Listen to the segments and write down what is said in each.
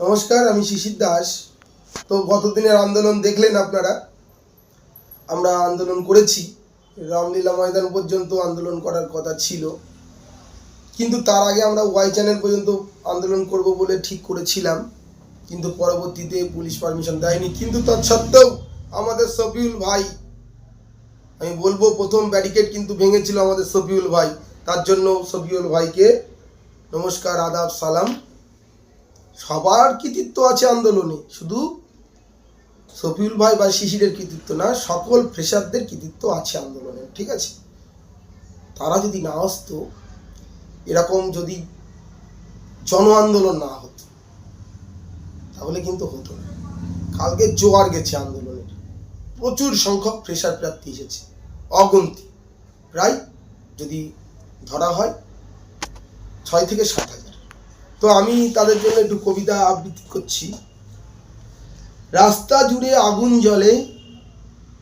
নমস্কার, আমি শিশির দাস। তো গতদিনের আন্দোলন দেখলেন আপনারা? আমরা আন্দোলন করেছি। রামলীলা ময়দান পর্যন্ত আন্দোলন করার কথা ছিল। কিন্তু তার আগে আমরা ওয়াই চ্যানেল পর্যন্ত আন্দোলন করব বলে ঠিক করেছিলাম। কিন্তু পরবর্তীতে পুলিশ পারমিশন দেয়নি। কিন্তু তৎসত্ত্বেও আমাদের সফিউল ভাই, আমি বলব প্রথম ব্যারিকেড কিন্তু ভেঙেছিল আমাদের সফিউল ভাই। তার জন্য সফিউল ভাইকে নমস্কার, আদাব, সালাম। সবার কৃতিত্ব আছে আন্দোলনে। শুধু সফিউল ভাই বা শিশিরের কৃতিত্ব না, সকল ফ্রেশারদের কৃতিত্ব আছে আন্দোলনে, ঠিক আছে? তারা যদি না আসতো, এরকম যদি জন আন্দোলন না হতো, তাহলে কিন্তু হতো না। কালকে জোয়ার গেছে আন্দোলনের প্রচুর সংখ্যক ফ্রেশার প্রার্থী এসেছে, অগন্তি। প্রায় যদি ধরা হয়, ছয় থেকে সাত হাজার। তো আমি তাদের জন্য একটু কবিতা আবৃত্তি করছি। রাস্তা জুড়ে আগুন জ্বলে,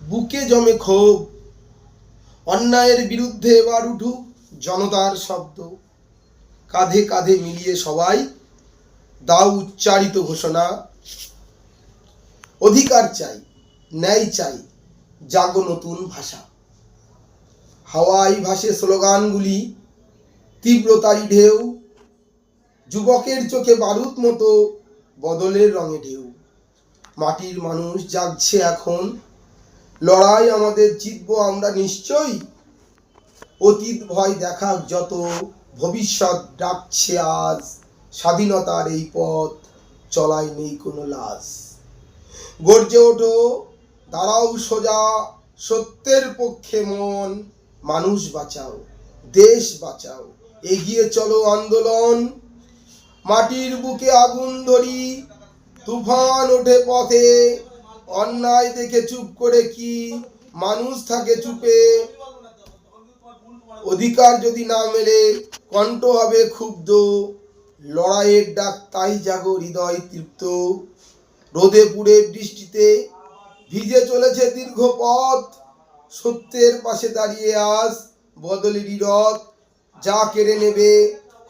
বুকে জমে ক্ষোভ, অন্যায়ের বিরুদ্ধে এবার উঠুক জনতার শব্দ। কাঁধে কাঁধে মিলিয়ে সবাই দাও উচ্চারিত ঘোষণা। অধিকার চাই, ন্যায় চাই, জাগো নতুন ভাষা। হাওয়াই ভাসে স্লোগানগুলি তীব্রতারি ঢেউ যুবকের চোখে বারুদ মতো, বদলের রঙে ঢেউ। মাটির মানুষ জাগছে এখন। লড়াই আমাদের জিতব আমরা নিশ্চয়ই। অতীত ভয় দেখা যত, ভবিষ্যৎ ডাকছে আজ। স্বাধীনতার এই পথ চলায় নেই কোনো লাজ। গর্জে ওঠো, দাঁড়াও সোজা, সত্যের পক্ষে মন। মানুষ বাঁচাও, দেশ বাঁচাও, এগিয়ে চলো আন্দোলন। মাটির বুকে আগুন ধরি, তুফান ওঠে পথে, অন্যায় দেখে চুপ করে কি, মানুষ থাকে চুপে। অধিকার যদি না মেলে, কণ্ঠ হবে ক্ষুব্ধ, লড়াইয়ের ডাক তাই জাগো, হৃদয় তৃপ্ত। রোদে পুড়ে বৃষ্টিতে ভিজে চলেছে দীর্ঘ পথ, সত্যের পাশে দাঁড়িয়ে আস বদলেরই রথ যা কেড়ে নেবে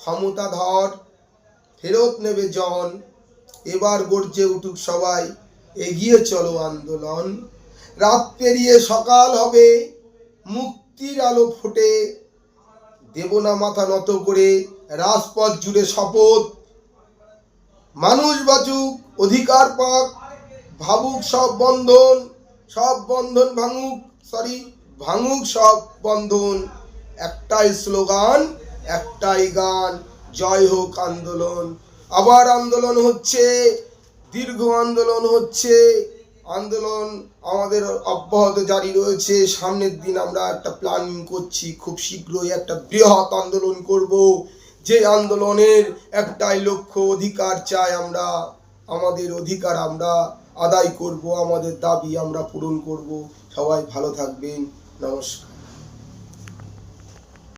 ক্ষমতাধর ফেরত নেবে জন এবার গর্জে উঠুক সবাই, এগিয়ে চলো আন্দোলন। রাত পেরিয়ে সকাল হবে, মুক্তির আলো ফোটে। দেব না মাথা নত করে রাজপথ জুড়ে শপথ। মানুষ বাঁচুক, অধিকার পাক, ভাবুক সব বন্ধন সব বন্ধন ভাঙুক সরি ভাঙুক সব বন্ধন। একটাই স্লোগান, একটাই গান। জয় হোক আন্দোলন। আবার আন্দোলন হচ্ছে, দীর্ঘ আন্দোলন হচ্ছে। আন্দোলন আমাদের অব্যাহত জারি রয়েছে। সামনের দিন আমরা একটা প্ল্যানিং করছি, খুব শীঘ্রই একটা বৃহৎ আন্দোলন করব। যে আন্দোলনের একটাই লক্ষ্য, অধিকার চাই আমরা, আমাদের অধিকার আমরা আদায় করব, আমাদের দাবি আমরা পূরণ করব। সবাই ভালো থাকবেন। নমস্কার।